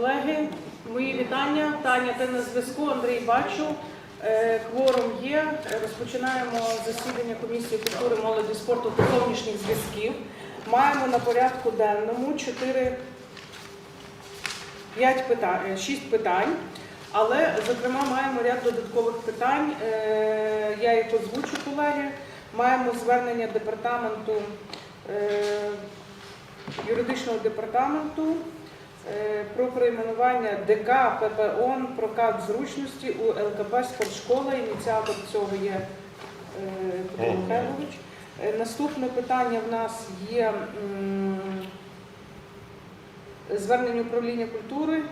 колеги, мої вітання. Таня, ти на зв'язку, Андрій бачу. Е, Кворум є. Розпочинаємо засідання комісії культури, молоді, спорту та зовнішніх зв'язків. Маємо на порядку денному 4, 5 питань, 6 питань. Але, зокрема, маємо ряд додаткових питань. Е, Я їх озвучу, колеги. Маємо звернення департаменту е, юридичного департаменту е, про перейменування ДК ППОН прокат зручності у ЛКП спортшкола. Ініціатор цього є е, Петро. Михайлович. Е, Наступне питання в нас є звернення управління культури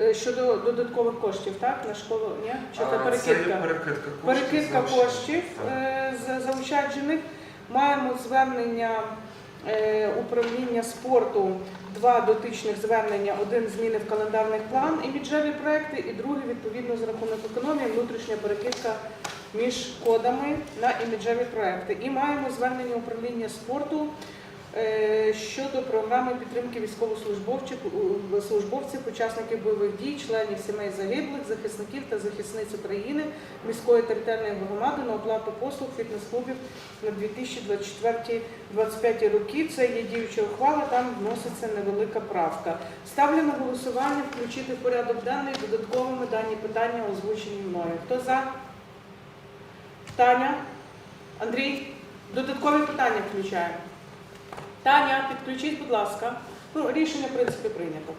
е, щодо додаткових коштів, так? На школу, ні? Чи це перекидка? перекидка коштів. Перекидка коштів е, заощаджених. Маємо звернення е, управління спорту, два дотичних звернення, один зміни в календарний план, і бюджетні проекти, і другий відповідно за рахунок економії, внутрішня перекидка між кодами на іміджеві проекти. І маємо звернення управління спорту е, щодо програми підтримки військовослужбовців, службовців, учасників бойових дій, членів сімей загиблих, захисників та захисниць України міської територіальної громади на оплату послуг фітнес-клубів на 2024-2025 роки. Це є діюча ухвала, там вноситься невелика правка. Ставлю на голосування включити в порядок денний додатковими дані питання, озвучені мною. Хто за? Таня? Андрій? Додаткові питання включаємо. Таня, підключіть, будь ласка. Ну, рішення, в принципі, прийнято.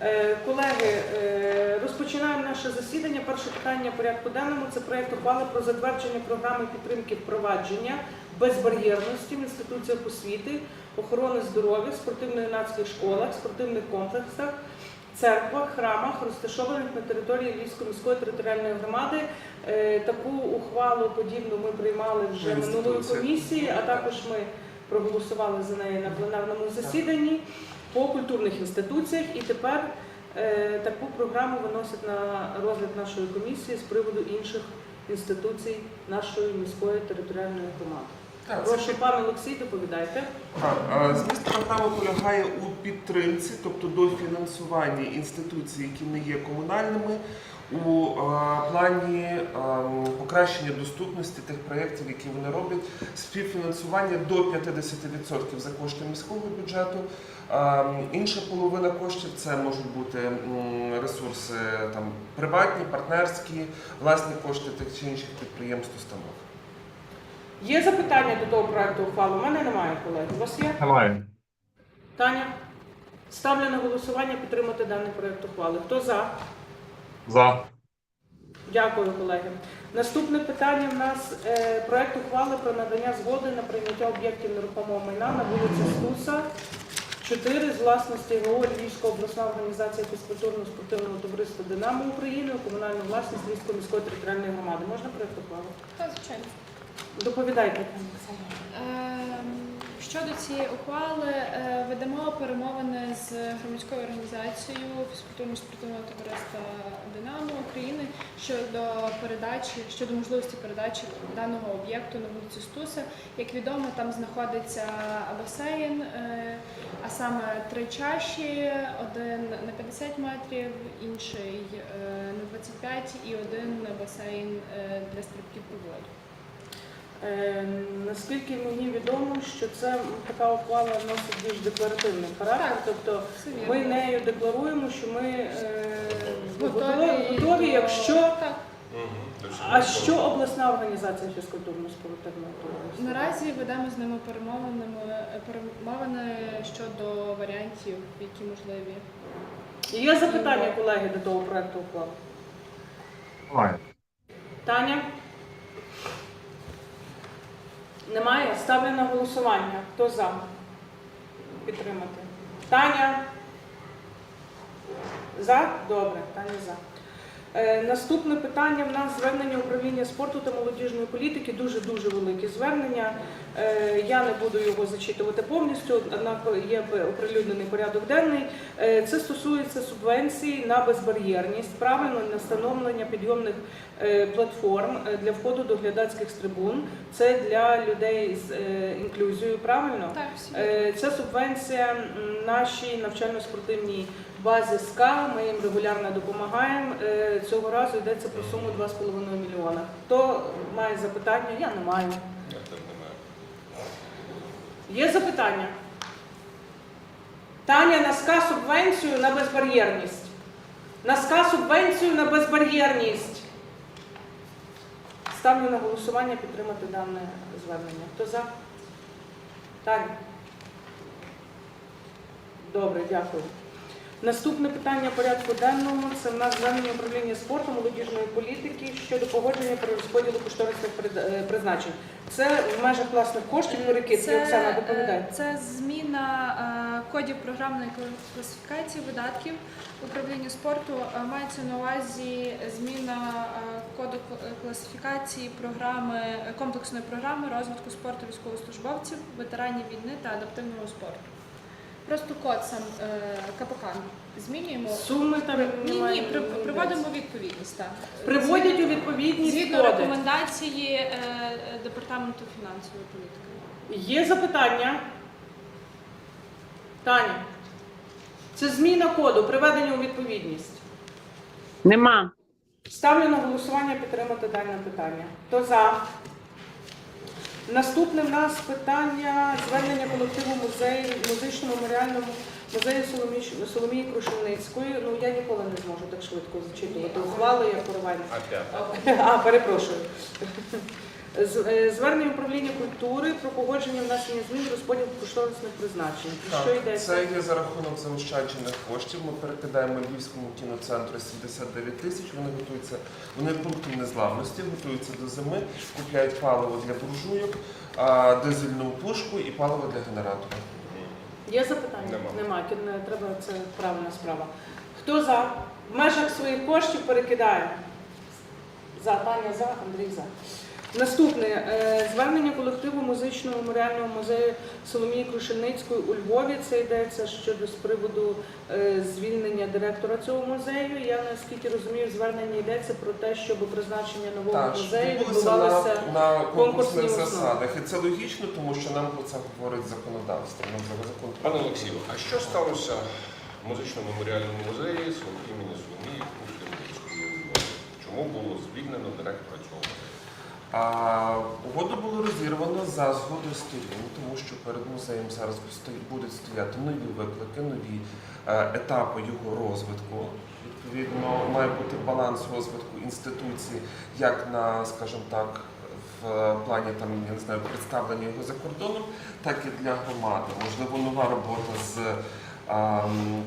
Е, Колеги, е, розпочинаємо наше засідання. Перше питання порядку денному це проєкт ухвали про затвердження програми підтримки впровадження безбар'єрності в інституціях освіти, охорони здоров'я, спортивно-юнацьких школах, спортивних комплексах, церквах, храмах, розташованих на території Львівської міської територіальної громади. Е, Таку ухвалу подібну ми приймали вже минулої комісії, а також ми проголосували за неї на пленарному засіданні по культурних інституціях. І тепер е, таку програму виносять на розгляд нашої комісії з приводу інших інституцій нашої міської територіальної громади. Так, це Прошу, пане Олексій, доповідайте. Так, зміст програми полягає у підтримці, тобто дофінансуванні інституцій, які не є комунальними, у а, плані а, покращення доступності тих проєктів, які вони роблять, співфінансування до 50% за кошти міського бюджету. А, Інша половина коштів це можуть бути м, ресурси там приватні, партнерські, власні кошти тих чи інших підприємств, установ. Є запитання до того проекту ухвали? У мене немає, колеги. У вас є? Немає. Таня? Ставлю на голосування підтримати даний проект ухвали. Хто за? За. Дякую, колеги. Наступне питання в нас е, проект ухвали про надання згоди на прийняття об'єктів нерухомого майна на вулиці Стуса, 4 з власності ГО Львівська обласна організація фізкультурно-спортивного товариства Динамо України у комунальну власність Львівської міської територіальної громади. Можна проект ухвали? Так, звичайно. Доповідайте, пані Оксана. Ем, Щодо цієї ухвали е, ведемо перемовини з громадською організацією фізкультурно-спортивного товариства Динамо України щодо передачі щодо можливості передачі даного об'єкту на вулиці Стуса. Як відомо, там знаходиться басейн, е, а саме три чаші: один на 50 метрів, інший е, на 25 і один басейн для стрибків у воду. Е, Наскільки мені відомо, що це така ухвала носить більш декларативний характер, тобто ми нею декларуємо, що ми е, Готові, готові, якщо. А що обласна організація фізкультурно-спортивного товариства? Наразі ведемо з ними перемовини, перемовини щодо варіантів, які можливі. Є запитання, колеги, до того проекту ухвали? Таня? Немає? Ставлю на голосування. Хто за? Підтримати. Таня? За? Добре, Таня за. Е, Наступне питання в нас звернення управління спорту та молодіжної політики. Дуже дуже велике звернення. Е, Я не буду його зачитувати повністю, однак є оприлюднений порядок денний. Е, Це стосується субвенцій на безбар'єрність, правильно на встановлення підйомних платформ для входу до глядацьких трибун. Це для людей з інклюзією, правильно? Так. Це субвенція нашій навчально-спортивній базі СКА. Ми їм регулярно допомагаємо. Е, Цього разу йдеться про суму 2,5 мільйона. Хто має запитання? Я не маю. Не маю. Є запитання? Таня на СКА субвенцію на безбар'єрність. На СКА субвенцію на безбар'єрність. Ставлю на голосування підтримати дане звернення. Хто за? Таня. Добре, дякую. Наступне питання порядку денного це в нас звернення управління спорту, молодіжної політики щодо погодження про розподілу кошторисних е, призначень. Це в межах власних коштів Це, Оксана е, доповідає. це зміна е, кодів програмної класифікації видатків управління спорту. Е, Мається на увазі зміна е, коду кл- класифікації програми комплексної програми розвитку спорту військовослужбовців, ветеранів війни та адаптивного спорту. Просто код сам е, КПК змінюємо. Суми там Ні, ні, при- приводимо відповідність. Так. Приводять у відповідність Згідно коди. рекомендації е, департаменту фінансової політики. Є запитання? Таня. Це зміна коду, приведення у відповідність. Нема. Ставлю на голосування підтримати дане питання. Хто за? Наступне в нас питання звернення колективу музею, музичному меморіальному музею Соломії, Соломії Крушевницької. Ну я ніколи не зможу так швидко зачитувати ухвали, як Коровайн. Опять. А, перепрошую. Е, Звернення управління культури про погодження внесення змін до розподілу кошторисних призначень. Про Що Так, йдеться? це є за рахунок заощаджених коштів. Ми перекидаємо Львівському кіноцентру 79 тисяч. Вони готуються, вони пунктом незламності, готуються до зими, купляють паливо для буржуйок, дизельну пушку і паливо для генератора. Є запитання? Нема. Нема. Треба це правильна справа. Хто за? В межах своїх коштів перекидає. За Таня за, Андрій за. Наступне е, звернення колективу музичного меморіального музею Соломії Крушельницької у Львові. Це йдеться щодо з приводу е, звільнення директора цього музею. Я наскільки розумію, в зверненні йдеться про те, щоб призначення нового Так, музею відбувалося. на, на конкурсних засадах. І це логічно, тому що нам про це говорить законодавство. Нам вже закон Пане Олексію, а що сталося в музично-меморіальному музеї свого імені Соломії у Львові? Чому було звільнено директора угоду було розірвано за згодою сторін, тому що перед музеєм зараз будуть стояти нові виклики, нові е, етапи його розвитку. Відповідно, має бути баланс розвитку інституцій, як на, скажімо так, в плані там я не знаю представлення його за кордоном, так і для громади. Можливо, нова робота з а,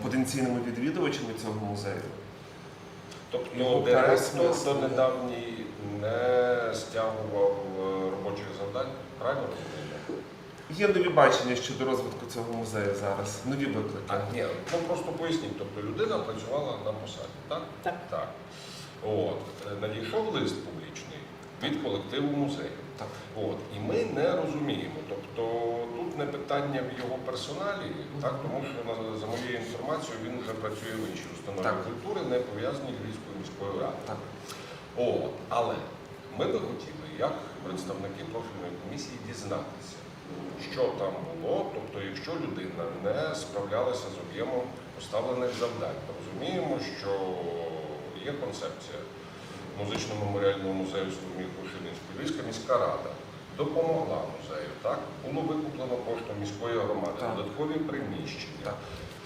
потенційними відвідувачами цього музею. Тобто до недавній не стягував е, робочих завдань, правильно розумію? Є нові бачення щодо розвитку цього музею зараз, нові виклики. А, ні, ну просто поясніть, тобто людина працювала на посаді, так? Так. Так. От, е, надійшов лист публічний від колективу музею. Так. От, і ми не розуміємо. Тобто тут не питання в його персоналі, так, тому що за моєю інформацією він вже працює в іншій установі Так. культури, не пов'язаній з Львівською міською радою. Так. От, але ми би хотіли, як представники профільної комісії, дізнатися, що там було, тобто, якщо людина не справлялася з об'ємом поставлених завдань. Ми розуміємо, що є концепція музично-меморіального музею Соломії Крушельницької. Львівська міська рада допомогла музею. Так було викуплено коштом міської громади, Так. додаткові приміщення. Так.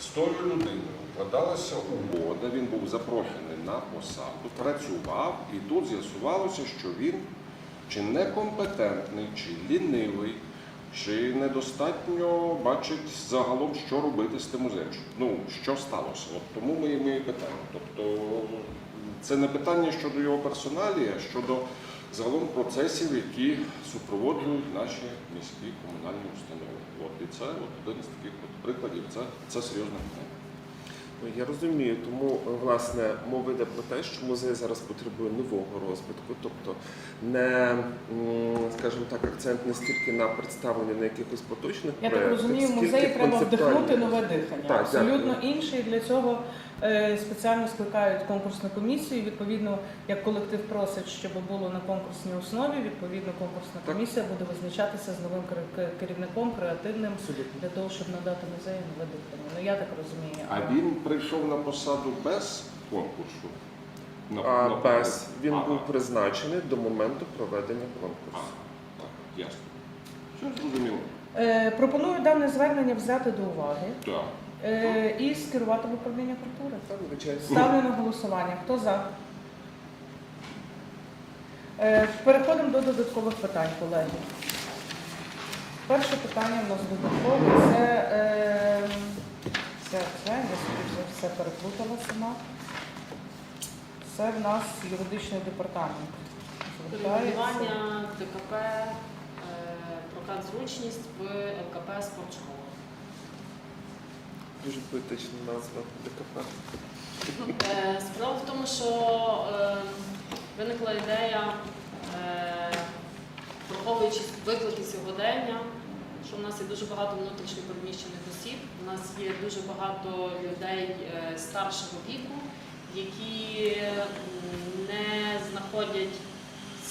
З тою людиною вкладалася угода, він був запрошений на посаду, працював, і тут з'ясувалося, що він чи некомпетентний, чи лінивий, чи недостатньо бачить загалом, що робити з тим музеєм. Ну, що сталося? От тому ми, і питаємо. Тобто це не питання щодо його персоналі, а щодо загалом процесів, які супроводжують наші міські комунальні установи. От, і це от один з таких от прикладів. Це, це серйозне питання. Я розумію, тому е, власне мова йде про те, що музей зараз потребує нового розвитку, тобто не, скажімо так, акцент не стільки на представлення на якихось поточних Я так розумію, Музей музеї треба вдихнути нове дихання. Так, Абсолютно інший інше. І для цього спеціально скликають конкурсну комісію. Відповідно, як колектив просить, щоб було на конкурсній основі, відповідно, конкурсна Так. комісія буде визначатися з новим кер- кер- керівником, креативним для того, щоб надати музею нове дихання. Ну я так розумію. А він прийшов на посаду без конкурсу? На- А на- без він Ага. був призначений до моменту проведення конкурсу. так, ясно. Все зрозуміло. Е, пропоную дане звернення взяти до уваги Так. Е, і скерувати в управління культури. Ставлю на голосування. Хто за? Е, Переходимо до додаткових питань, колеги. Перше питання в нас додаткове. Це, е, це, це я собі вже все переплутала сама. Це в нас юридичний департамент. Регулювання ДКП, е, прокат зручність в ЛКП спортшкола. Дуже поетична назва ДКП. Е, Справа в тому, що е, виникла ідея, е, враховуючи виклики сьогодення, що в нас є дуже багато внутрішньо переміщених осіб, у нас є дуже багато людей старшого віку, які не знаходять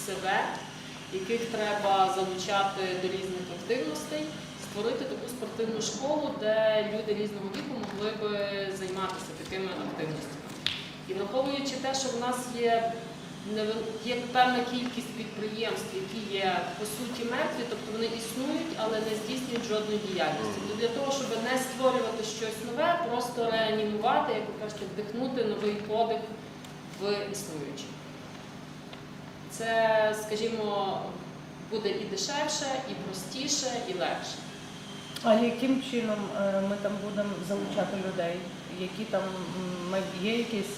себе, яких треба залучати до різних активностей, створити таку спортивну школу, де люди різного віку могли би займатися такими активностями. І враховуючи те, що в нас є, є певна кількість підприємств, які є по суті мертві, тобто вони існують, але не здійснюють жодної діяльності. То для того, щоб не створювати щось нове, просто реанімувати, як ви кажете, вдихнути новий подих в існуюче. Це, скажімо, буде і дешевше, і простіше, і легше. А яким чином е, ми там будемо залучати людей? Які там є якісь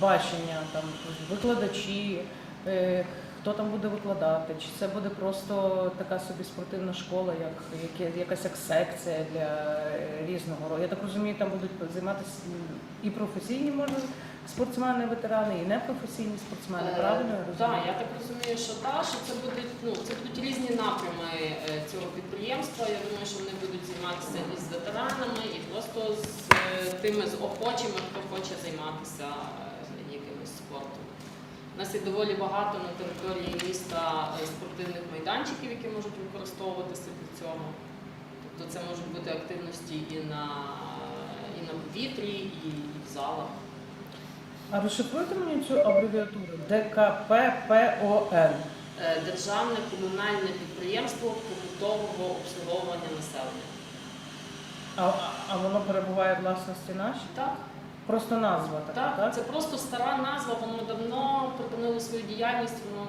бачення, там викладачі, е, хто там буде викладати? Чи це буде просто така собі спортивна школа, як, якась як секція для е, різного роду? Я так розумію, там будуть займатися і професійні може спортсмени, ветерани, і непрофесійні спортсмени. Е, Правильно я розумію? Так, я так розумію, що так, що це будуть, ну, це будуть різні напрями е, цього підприємства. Я думаю, що вони будуть займатися і з ветеранами, і просто з е, тими з охочими, хто хоче займатися якимось спортом. У нас є доволі багато на території міста спортивних майданчиків, які можуть використовуватися для цього. Тобто це можуть бути активності і на, і на повітрі, і, і в залах. А розшифруйте мені цю абревіатуру ДКППОН. Е, Державне комунальне підприємство побутового обслуговування населення. А, а- воно перебуває в власності нашій? Так, Просто назва така, так, так? це просто стара назва, воно давно припинило свою діяльність, воно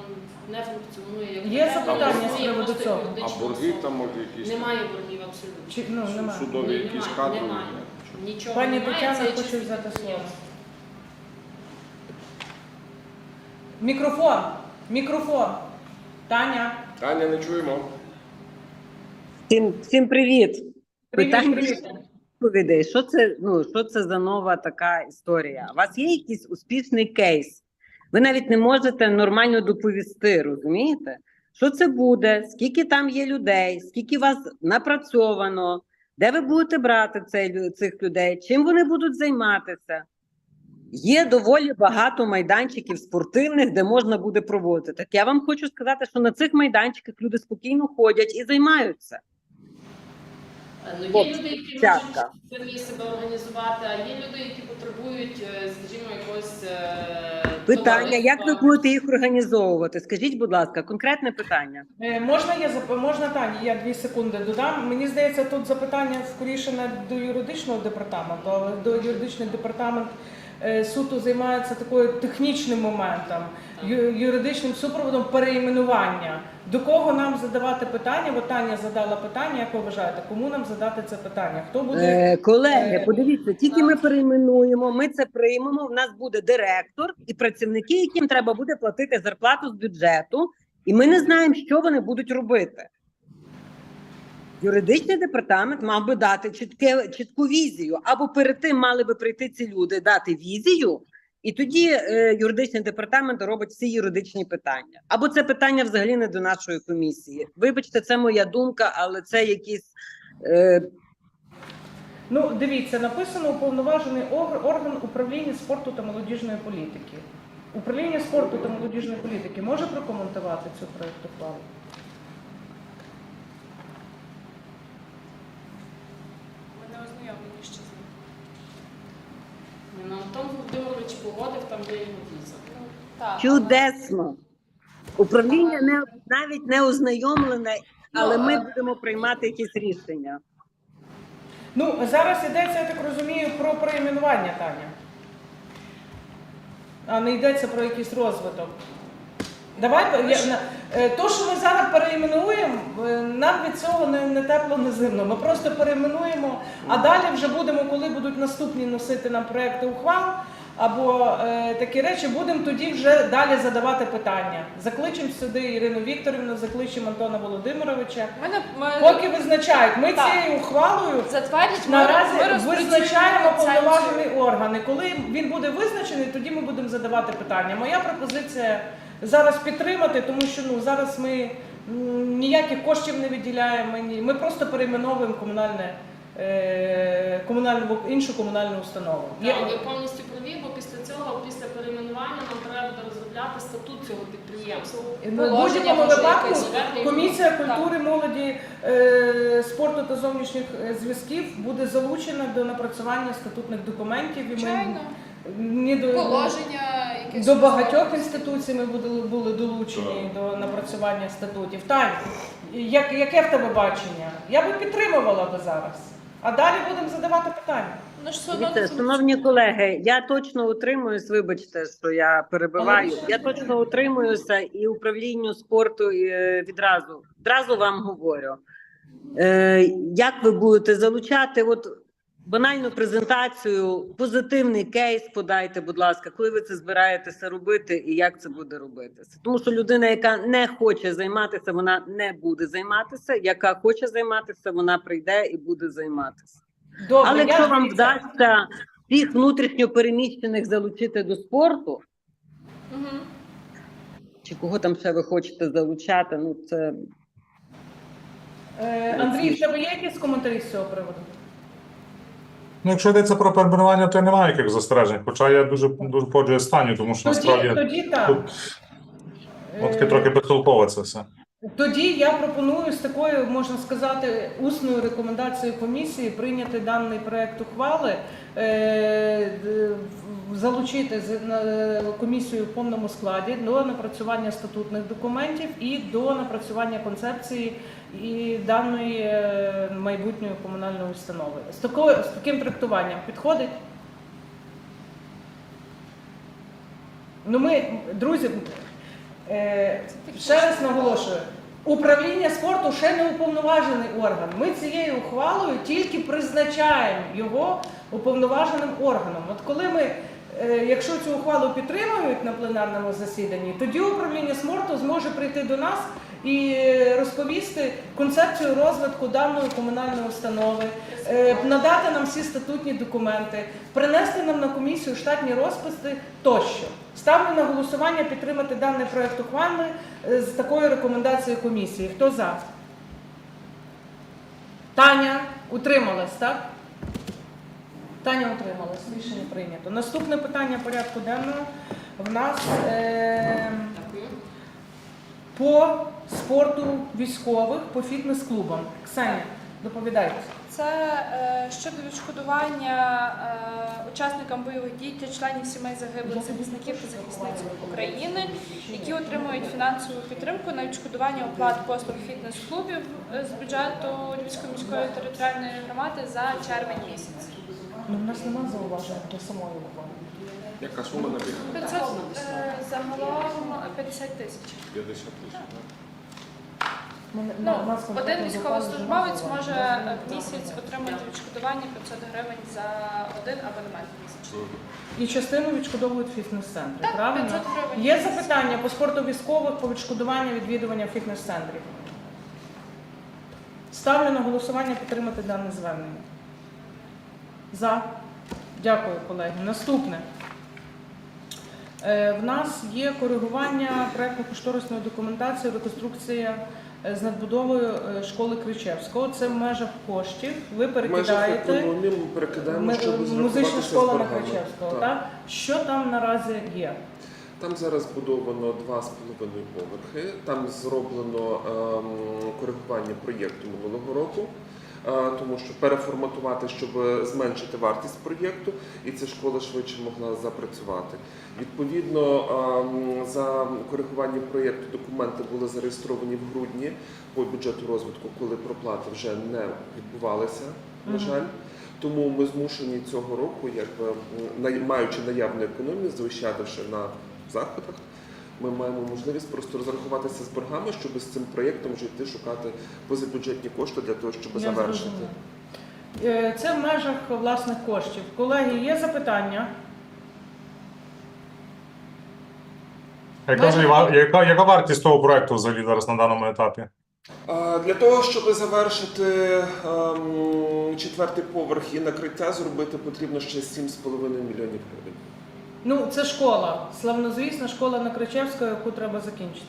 не функціонує як Є таке, запитання з існує приводу просто цього? А борги особа. там може якісь Немає боргів абсолютно. Чи, ну, су- немає. судові Ні, якісь немає, кадрові? немає. Нічого. Пані немає, Тетяна це хоче взяти слово. підприємство. Мікрофон! Мікрофон! Таня! Таня, не чуємо. Всім, всім привіт. Привіт, Питання привіт. відповідей. Що це, ну, що це за нова така історія? У вас є якийсь успішний кейс? Ви навіть не можете нормально доповісти, розумієте? Що це буде? Скільки там є людей? Скільки вас напрацьовано? Де ви будете брати цей, цих людей? Чим вони будуть займатися? Є доволі багато майданчиків спортивних, де можна буде проводити. Так я вам хочу сказати, що на цих майданчиках люди спокійно ходять і займаються. Е, Ну, є люди, які дівчатка. можуть самі себе організувати, а є люди, які потребують, е, скажімо, якогось е, Питання: як ви будете їх організовувати? Скажіть, будь ласка, конкретне питання. Е, Можна я зап- можна Тані, я дві секунди додам. Мені здається, тут запитання скоріше не до юридичного департаменту, але до юридичний департамент е, суто займається такою технічним моментом, юридичним супроводом переіменування. До кого нам задавати питання? Бо Таня задала питання. Як ви вважаєте, кому нам задати це питання? Хто буде Е, колеги, Е, подивіться, тільки ми перейменуємо, ми це приймемо. В нас буде директор і працівники, яким треба буде платити зарплату з бюджету, і ми не знаємо, що вони будуть робити. Юридичний департамент мав би дати чітке, чітку візію, або перед тим мали би прийти ці люди, дати візію, і тоді е, юридичний департамент робить всі юридичні питання. Або це питання взагалі не до нашої комісії. Вибачте, це моя думка, але це якісь е, Ну, дивіться, написано уповноважений орган управління спорту та молодіжної політики. Управління спорту та молодіжної політики може прокоментувати цю проєкт ухвали? Ми не ознайомлені ще з ним. Ну, Антон Володимирович погодив, там є його віза. Так, чудесно. Управління не навіть не ознайомлене, але Ну, ми будемо приймати якісь рішення. Ну, зараз йдеться, я так розумію, про перейменування, Таня. А не йдеться про якийсь розвиток. Давай, я, е, то, що ми зараз перейменуємо, е, нам від цього не, не тепло, не зимно. Ми просто перейменуємо, а далі вже будемо, коли будуть наступні носити нам проекти ухвал або е, такі речі, будемо тоді вже далі задавати питання. Закличемо сюди Ірину Вікторівну, закличемо Антона Володимировича. Ми, не- ми Поки визначають, ми Так. цією ухвалою затвердять, ми, Наразі ми визначаємо повноважені органи. Коли він буде визначений, тоді ми будемо задавати питання. Моя пропозиція зараз підтримати, тому що ну зараз ми ніяких коштів не виділяємо. Ми просто перейменовуємо комунальне. е, Комунальну іншу комунальну установу. Так, ви повністю праві, бо після цього, після перейменування, нам треба розробляти статут цього підприємства. В будь-якому випадку комісія Так. культури, молоді, е, спорту та зовнішніх е, зв'язків буде залучена до напрацювання статутних документів. І ми Ні до положення, якесь До багатьох інституцій ми були, були долучені до напрацювання статутів. Тань, як, яке в тебе бачення? Я би підтримувала би зараз. А далі будемо задавати питання. Ну ж все одно Дивіться, не шановні колеги, я точно утримуюсь. Вибачте, що я перебиваю. Я точно утримуюся і управлінню спорту е, відразу. Відразу вам говорю. Е, як ви будете залучати? От банальну презентацію, позитивний кейс подайте, будь ласка, коли ви це збираєтеся робити і як це буде робитися. Тому що людина, яка не хоче займатися, вона не буде займатися. Яка хоче займатися, вона прийде і буде займатися. Добре, Але якщо вам вдасться всіх внутрішньо переміщених залучити до спорту, Мгм. чи кого там ще ви хочете залучати, ну це е, Андрій, в тебе є якісь коментарі з цього приводу? Ну, якщо йдеться про перебування, то я немає яких застережень. Хоча я дуже дуже погоджуюсь з тому що Тоді, насправді тоді так. тут от трохи безтолково це все. Тоді я пропоную з такою, можна сказати, усною рекомендацією комісії прийняти даний проект ухвали, е, залучити комісію в повному складі до напрацювання статутних документів і до напрацювання концепції і даної е, майбутньої комунальної установи. З такою з таким трактуванням підходить. Ну ми, друзі, ще раз наголошую. Управління спорту ще не уповноважений орган. Ми цією ухвалою тільки призначаємо його уповноваженим органом. От коли ми, е, якщо цю ухвалу підтримують на пленарному засіданні, тоді управління спорту зможе прийти до нас і е, розповісти концепцію розвитку даної комунальної установи, е, надати нам всі статутні документи, принести нам на комісію штатні розписи тощо. Ставлю на голосування підтримати даний проект ухвали е, з такою рекомендацією комісії. Хто за? Таня утрималась, так? Таня утрималась. Рішення прийнято. Наступне питання порядку денного в нас е, по спорту військових, по фітнес-клубам. Ксенія, доповідайте. Це е, щодо відшкодування е, учасникам бойових дій та членів сімей загиблих захисників та захисниць України, які отримують фінансову підтримку на відшкодування оплат послуг фітнес-клубів е, з бюджету Львівської міської територіальної громади за червень місяць. Ну, в нас немає зауважень до самої ухвали. Яка сума набігає? 500, е, загалом 50 тисяч. 50 тисяч. Ми не- Ну, нас один конкретно військовослужбовець зауважень може немає. е, в місяць отримати відшкодування 500 гривень за один абонемент місячний. І частину відшкодовують фітнес-центрі, Так, правильно? 500 гривень. Є запитання по спорту військових по відшкодуванню відвідування фітнес-центрів? Ставлю на голосування підтримати дане звернення. За. Дякую, колеги. Наступне. Е, В нас є коригування проєктно-кошторисної документації, реконструкція е, з надбудовою е, школи Кричевського. Це в межах коштів. Ви перекидаєте ми перекидаємо, щоб музична школа на. Кричевського. Так. Так. Що там наразі є? Там зараз збудовано два з половиною поверхи. Там зроблено ем, коригування проєкту минулого року, тому що переформатувати, щоб зменшити вартість проєкту, і ця школа швидше могла запрацювати. Відповідно, за коригування проєкту документи були зареєстровані в грудні по бюджету розвитку, коли проплати вже не відбувалися, на жаль. Тому ми змушені цього року, якби маючи наявну економію, заощадивши на заходах, ми маємо можливість просто розрахуватися з боргами, щоб з цим проєктом вже йти шукати позабюджетні кошти для того, щоб Я завершити. зрозуміла. Е, Це в межах власних коштів. Колеги, є запитання? Яка, ж яка, яка вартість того проекту взагалі зараз на даному етапі? Для того, щоб завершити ем, четвертий поверх і накриття, зробити потрібно ще 7,5 мільйонів гривень. Ну, це школа. Славнозвісна школа на Кричевського, яку треба закінчити.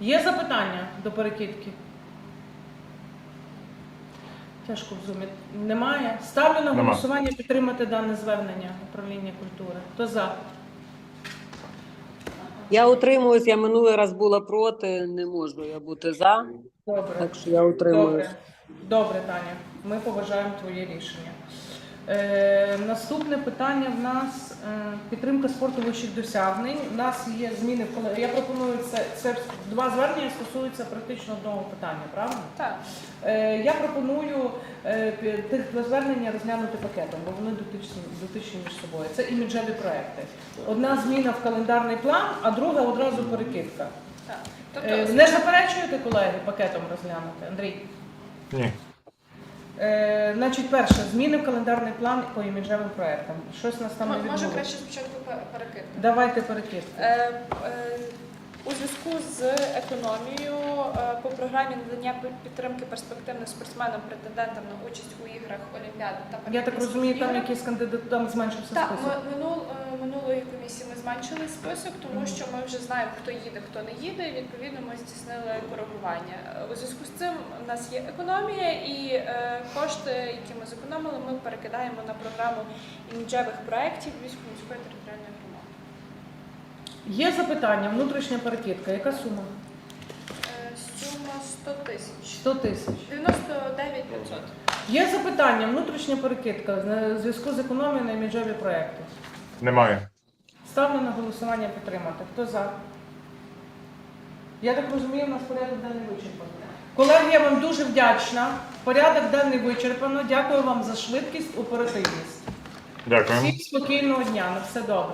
Є запитання до перекидки? Тяжко в зумі. Немає. Ставлю на Нема. голосування підтримати дане звернення управління культури. Хто за? Я утримуюсь, я минулий раз була проти, не можу я бути за, Добре. так що я утримуюсь. Добре, добре, Таня. Ми поважаємо твоє рішення. Е, наступне питання в нас е, підтримка спорту вищих досягнень. У нас є зміни в коле- Я пропоную це, це два звернення стосуються практично одного питання, правильно? Так. Е, я пропоную е, тих два звернення розглянути пакетом, бо вони дотичні, дотичні між собою. Це іміджеві проекти. Одна зміна в календарний план, а друга одразу перекидка. Так. Е, Тобто, Не заперечуєте, колеги, пакетом розглянути? Андрій? Ні. Е, значить, перше, зміни в календарний план по іміджевим проектам. Щось нас там не м- може краще спочатку пе- перекидку. Давайте перекидку. Е, е, У зв'язку з економією е, по програмі надання підтримки перспективним спортсменам претендентам на участь у іграх Олімпіади та Я так розумію, там іграх. якийсь кандидат там зменшився Так, список. ми, минул, е, минулої комісії ми зменшили список, тому що ми вже знаємо, хто їде, хто не їде. І відповідно ми здійснили коригування. Е, У зв'язку з цим у нас є економія, і кошти, які ми зекономили, ми перекидаємо на програму іміджевих проєктів Львівської міської територіальної громади. Є запитання, внутрішня перекидка. Яка сума? Е, Сума 100 тисяч. 100 тисяч. 99 500. Є запитання, внутрішня перекидка в зв'язку з економією на іміджеві проекти. Немає. Ставлю на голосування підтримати. Хто за? Я так розумію, у нас порядок денний вичерпаний. Колеги, я вам дуже вдячна. Порядок денний вичерпано. Дякую вам за швидкість, оперативність. Дякую. Всім спокійного дня. На все добре.